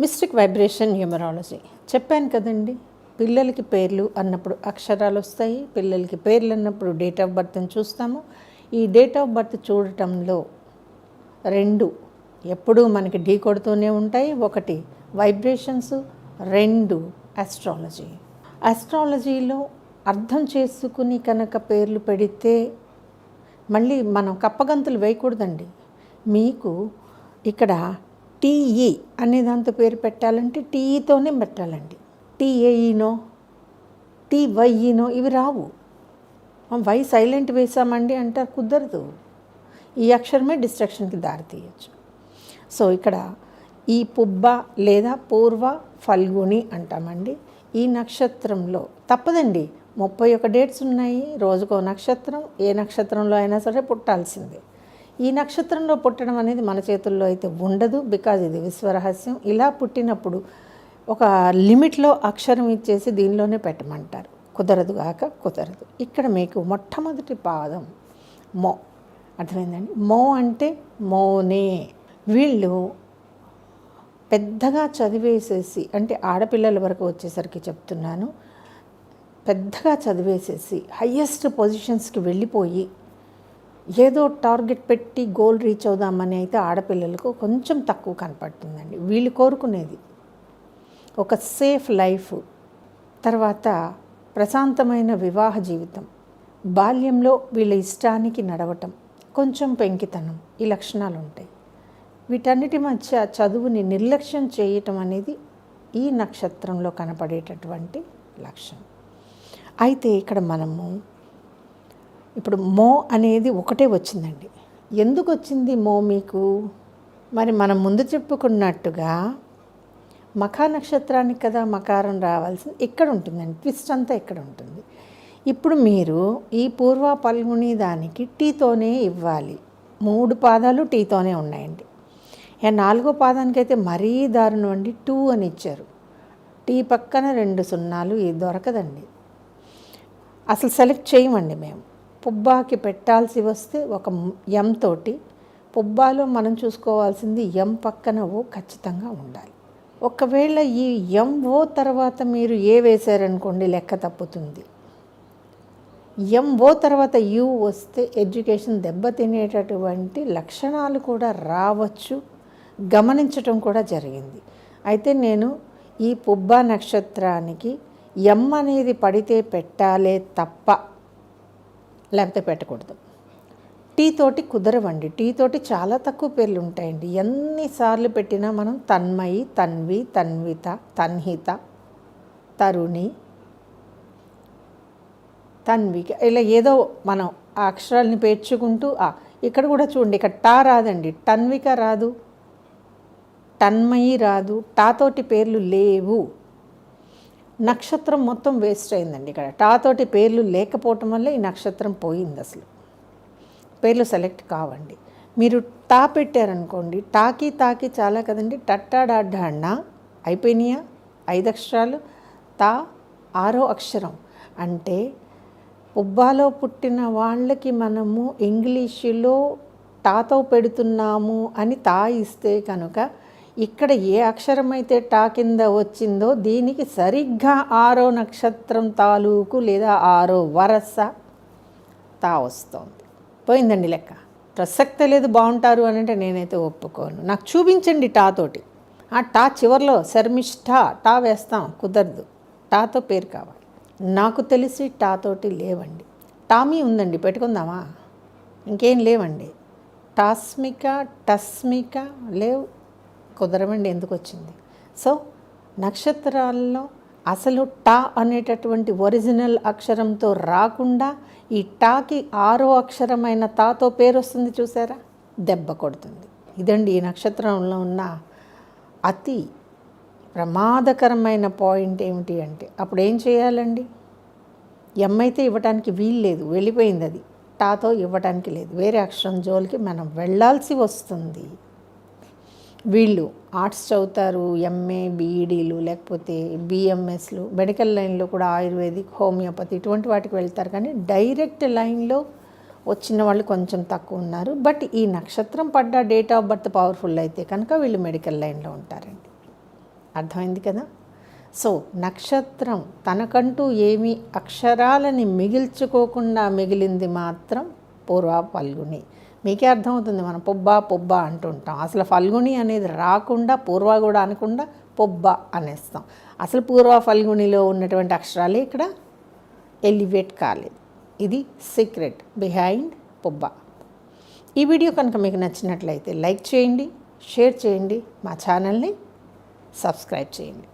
Mystic vibration numerology. చెప్పాను కదండి పిల్లలకి పేర్లు అన్నప్పుడు అక్షరాలు వస్తాయి పిల్లలకి పేర్లు అన్నప్పుడు డేట్ ఆఫ్ బర్త్ని చూస్తాము. ఈ డేట్ ఆఫ్ బర్త్ చూడటంలో రెండు ఎప్పుడూ మనకి ఢీ కొడుతూనే ఉంటాయి. ఒకటి వైబ్రేషన్స్ రెండు ఆస్ట్రాలజీ ఆస్ట్రాలజీలో అర్థం చేసుకుని కనుక పేర్లు పెడితే మళ్ళీ మనం కప్పగంతులు వేయకూడదండి. మీకు ఇక్కడ టీఈ అనే దాంతో పేరు పెట్టాలంటే టీఈతోనే పెట్టాలండి. టీఏఈనో టీవైఈనో ఇవి రావు. వై సైలెంట్ వేసామండి అంటే కుదరదు. ఈ అక్షరమే డిస్ట్రక్షన్కి దారితీయచ్చు. సో ఇక్కడ ఈ పుబ్బ లేదా పూర్వ ఫల్గుని అంటామండి. ఈ నక్షత్రంలో తప్పదండి. ముప్పై ఒక డేట్స్ ఉన్నాయి. రోజుకో నక్షత్రం ఏ నక్షత్రంలో అయినా సరే పుట్టాల్సిందే. ఈ నక్షత్రంలో పుట్టడం అనేది మన చేతుల్లో అయితే ఉండదు బికాజ్ ఇది విశ్వరహస్యం. ఇలా పుట్టినప్పుడు ఒక లిమిట్లో అక్షరం ఇచ్చేసి దీనిలోనే పెట్టమంటారు. కుదరదు కాక కుదరదు. ఇక్కడ మీకు మొట్టమొదటి పాదం మో. అర్థమైందండి? మో అంటే మోనే. వీళ్ళు పెద్దగా చదివేసేసి అంటే ఆడపిల్లల వరకు వచ్చేసరికి చెప్తున్నాను పెద్దగా చదివేసేసి హయ్యెస్ట్ పొజిషన్స్కి వెళ్ళిపోయి ఏదో టార్గెట్ పెట్టి గోల్ రీచ్ అవుదామని అయితే ఆడపిల్లలకు కొంచెం తక్కువ కనపడుతుందండి. వీళ్ళు కోరుకునేది ఒక సేఫ్ లైఫ్ తర్వాత ప్రశాంతమైన వివాహ జీవితం బాల్యంలో వీళ్ళ ఇష్టానికి నడవటం కొంచెం పెంకితనం ఈ లక్షణాలు ఉంటాయి వీటన్నిటి మధ్య చదువుని నిర్లక్ష్యం చేయటం అనేది ఈ నక్షత్రంలో కనపడేటటువంటి లక్షణం. అయితే ఇక్కడ మనము ఇప్పుడు మో అనేది ఒకటే వచ్చిందండి. ఎందుకు వచ్చింది మో మీకు? మరి మనం ముందు చెప్పుకున్నట్టుగా మఖా నక్షత్రానికి కదా మకారం రావాల్సింది. ఇక్కడ ఉంటుందండి? ట్విస్ట్ అంతా ఇక్కడ ఉంటుంది? ఇప్పుడు మీరు ఈ పూర్వ పల్గుని దానికి టీతోనే ఇవ్వాలి. మూడు పాదాలు టీతోనే ఉన్నాయండి. ఇక నాలుగో పాదానికైతే మరీ దారుణం అండి. టూ అని ఇచ్చారు. టీ పక్కన రెండు సున్నాలు ఇది దొరకదండి. అసలు సెలెక్ట్ చేయమండి మేము. పుబ్బాకి పెట్టాల్సి వస్తే ఒక ఎం తోటి పుబ్బాలో మనం చూసుకోవాల్సింది ఎం పక్కన ఓ ఖచ్చితంగా ఉండాలి. ఒకవేళ ఈ ఎం ఓ తర్వాత మీరు ఏ వేశారనుకోండి లెక్క తప్పుతుంది. ఎం ఓ తర్వాత యు వస్తే ఎడ్యుకేషన్ దెబ్బతినేటటువంటి లక్షణాలు కూడా రావచ్చు. గమనించటం కూడా జరిగింది. అయితే నేను ఈ పుబ్బా నక్షత్రానికి ఎం అనేది పడితే పెట్టాలే తప్ప లేకపోతే పెట్టకూడదు. టీ తోటి కుదరవండి. టీ తోటి చాలా తక్కువ పేర్లు ఉంటాయండి. ఎన్నిసార్లు పెట్టినా మనం తన్మయి తన్వి తన్విత తన్హిత తరుణి తన్విక ఇలా ఏదో మనం ఆ అక్షరాలని పేర్చుకుంటూ ఇక్కడ కూడా చూడండి ఇక్కడ టా రాదండి. టన్విక రాదు టన్మయి రాదు టాతోటి పేర్లు లేవు. నక్షత్రం మొత్తం వేస్ట్ అయిందండి ఇక్కడ. టాతోటి పేర్లు లేకపోవటం వల్ల ఈ నక్షత్రం పోయింది అసలు. పేర్లు సెలెక్ట్ కావండి. మీరు టా పెట్టారనుకోండి టాకి తాకి చాలా కదండి. టట్టాడాడ్డాన్న అయిపోయినాయా? ఐదు అక్షరాలు. తా ఆరో అక్షరం. అంటే ఉబ్బాలో పుట్టిన వాళ్ళకి మనము ఇంగ్లీషులో టాతో పెడుతున్నాము అని తా ఇస్తే కనుక ఇక్కడ ఏ అక్షరమైతే టా కింద వచ్చిందో దీనికి సరిగ్గా ఆరో నక్షత్రం తాలూకు లేదా ఆరో వరస తా వస్తుంది. పోయిందండి లెక్క. ప్రసక్తే లేదు బాగుంటారు అని అంటే నేనైతే ఒప్పుకోను. నాకు చూపించండి టాతోటి ఆ టా చివర్లో శర్మిష్ఠా టా వేస్తాం కుదరదు. టాతో పేరు కావాలి. నాకు తెలిసి టాతోటి లేవండి. టామీ ఉందండి పెట్టుకుందామా? ఇంకేం లేవండి. టాస్మిక టస్మిక లేవు. కుదరమండి ఎందుకు వచ్చింది సో నక్షత్రాల్లో అసలు టా అనేటటువంటి ఒరిజినల్ అక్షరంతో రాకుండా ఈ టాకి ఆరో అక్షరమైన తాతో పేరు వస్తుంది చూసారా? దెబ్బ కొడుతుంది. ఇదండి ఈ నక్షత్రంలో ఉన్న అతి ప్రమాదకరమైన పాయింట్ ఏమిటి అంటే అప్పుడు ఏం చేయాలండి ఎమ్మైతే ఇవ్వటానికి వీలు లేదు వెళ్ళిపోయింది అది. టాతో ఇవ్వటానికి లేదు. వేరే అక్షరం జోలికి మనం వెళ్ళాల్సి వస్తుంది. వీళ్ళు ఆర్ట్స్ చదువుతారు ఎంఏ బీఈడీలు లేకపోతే బిఎంఎస్లు మెడికల్ లైన్లో కూడా ఆయుర్వేదిక్ హోమియోపతి ఇటువంటి వాటికి వెళ్తారు. కానీ డైరెక్ట్ లైన్లో వచ్చిన వాళ్ళు కొంచెం తక్కువ ఉన్నారు. బట్ ఈ నక్షత్రం పడ్డ డేట్ ఆఫ్ బర్త్ పవర్ఫుల్ అయితే కనుక వీళ్ళు మెడికల్ లైన్లో ఉంటారండి. అర్థమైంది కదా? సో నక్షత్రం తనకంటూ ఏమి అక్షరాలని మిగిల్చుకోకుండా మిగిలింది మాత్రం పూర్వ పల్గుని మీకే అర్థమవుతుంది మనం పొబ్బా పొబ్బా అంటుంటాం. అసలు ఫల్గుని అనేది రాకుండా పూర్వ కూడా అనకుండా పొబ్బ అనేస్తాం. అసలు పూర్వ ఫల్గునిలో ఉన్నటువంటి అక్షరాలే ఇక్కడ ఎలివేట్ కాలేదు. ఇది సీక్రెట్ బిహైండ్ పొబ్బ. ఈ వీడియో కనుక మీకు నచ్చినట్లయితే లైక్ చేయండి షేర్ చేయండి మా ఛానల్ని సబ్స్క్రైబ్ చేయండి.